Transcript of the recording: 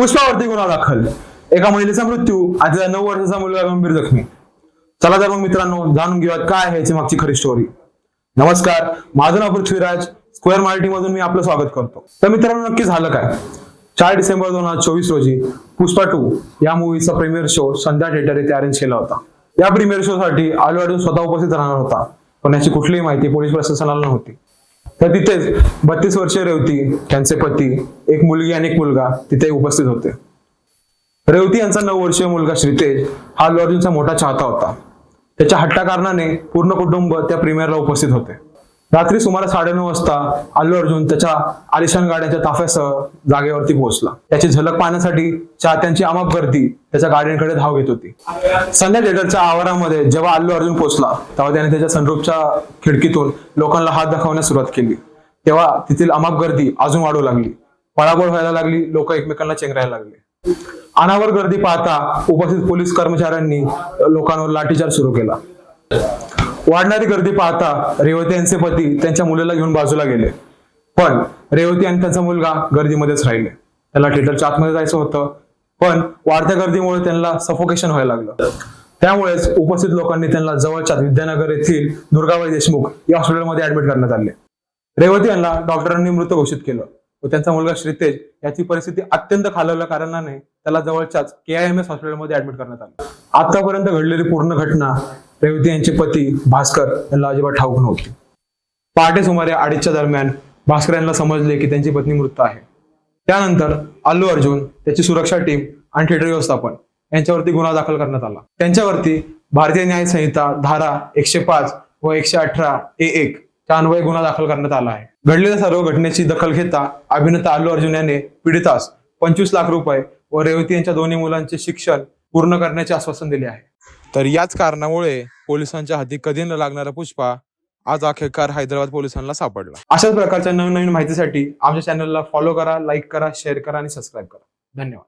पुष्पावरती गुन्हा दाखल. एका महिलेचा मृत्यू आणि तिचा नऊ वर्षाचा मुलगा गंभीर जखमी. चला तर मग मित्रांनो जाणून घेऊयात काय आहे याची मागची खरी स्टोरी नमस्कार माझं नाव पृथ्वीराज. स्क्वेअर मराठी मधून मी आपलं स्वागत करतो. तर मित्रांनो नक्की झालं काय? चार डिसेंबर दोन हजार चोवीस रोजी पुष्पा टू या मूवीचा प्रीमियर शो संध्या थिएटर येथे अरेंज केला होता. या प्रीमियर शो साठी आलू अर्जुन स्वतः उपस्थित राहणार होता. पण याची कुठलीही माहिती पोलीस प्रशासनाला नव्हती. तर तिथेच बत्तीस वर्षीय रेवती त्यांचे पती एक मुलगी आणि एक मुलगा तिथे उपस्थित होते. रेवती यांचा नऊ वर्षीय मुलगा श्रीतेज हा अल्लू मोठा चाहता होता. त्याच्या हट्टा कारणाने पूर्ण कुटुंब त्या प्रीमियरला उपस्थित होते. रात्री सुमारे साडेनऊ वाजता अल्लू अर्जुन त्याच्या आलिशान गाड्याच्या ताफ्यासह जागेवरती पोहोचला. त्याची झलक पाहण्यासाठी चाहत्यांची अमाप गर्दी त्याच्या गाड्यांकडे धाव घेत होती. संध्या थिएटरच्या आवारामध्ये जेव्हा अल्लू अर्जुन पोहोचला तेव्हा त्याने त्याच्या सनरूपच्या खिडकीतून लोकांना हात दाखवण्यास सुरुवात केली. तेव्हा तेथील अमाप गर्दी अजून वाढू लागली. पळापळ व्हायला लागली लोक एकमेकांना चेंगरायला लागले. अनावर गर्दी पाहता उपस्थित पोलीस कर्मचाऱ्यांनी लोकांवर लाठीचार सुरू केला. वाढणारी गर्दी पाहता रेवती यांचे पती त्यांच्या मुलीला घेऊन बाजूला गेले. पण रेवती आणि त्यांचा मुलगा गर्दीमध्येच राहिले. त्याला थिएटरच्या आतमध्ये जायचं होतं. पण वाढत्या गर्दीमुळे त्यांना सफोकेशन व्हायला लागलं. त्यामुळेच उपस्थित लोकांनी त्यांना जवळच्या विद्यानगर येथील दुर्गाबाई देशमुख या हॉस्पिटलमध्ये ऍडमिट करण्यात आले. रेवती यांना डॉक्टरांनी मृत घोषित केलं व त्यांचा मुलगा श्रीतेज याची परिस्थिती अत्यंत खालवल्या कारणाने त्याला जवळच्याच के आय एम एस हॉस्पिटलमध्ये ऍडमिट करण्यात आलं. आतापर्यंत घडलेली पूर्ण घटना रेवती यांचे पती भास्कर यांना अजिबात ठाऊक नव्हते. पहाटे सुमारे अडीचच्या दरम्यान भास्कर यांना समजले की त्यांची पत्नी मृत आहे. त्यानंतर अल्लू अर्जुन त्याची सुरक्षा टीम आणि थिएटर व्यवस्थापन यांच्यावरती गुन्हा दाखल करण्यात आला. त्यांच्यावरती भारतीय न्याय संहिता धारा एकशे पाच व एकशे अठरा ए एक च्या अन्वये गुन्हा दाखल करण्यात आला आहे. घडलेल्या सर्व घटनेची दखल घेता अभिनेता अल्लू अर्जुन याने पीडितास पंचवीस लाख रुपये व रेवती यांच्या दोन्ही मुलांचे शिक्षण पूर्ण करण्याचे आश्वासन दिले आहे. तर याच कारणामुळे पोलिसांच्या हाती कधी न लागणारा पुष्पा आज अखेरकार हैदराबाद पोलिसांना सापडला. अशाच प्रकारच्या नवीन नवीन माहितीसाठी आमच्या चॅनलला फॉलो करा लाईक करा शेअर करा आणि सबस्क्राईब करा. धन्यवाद.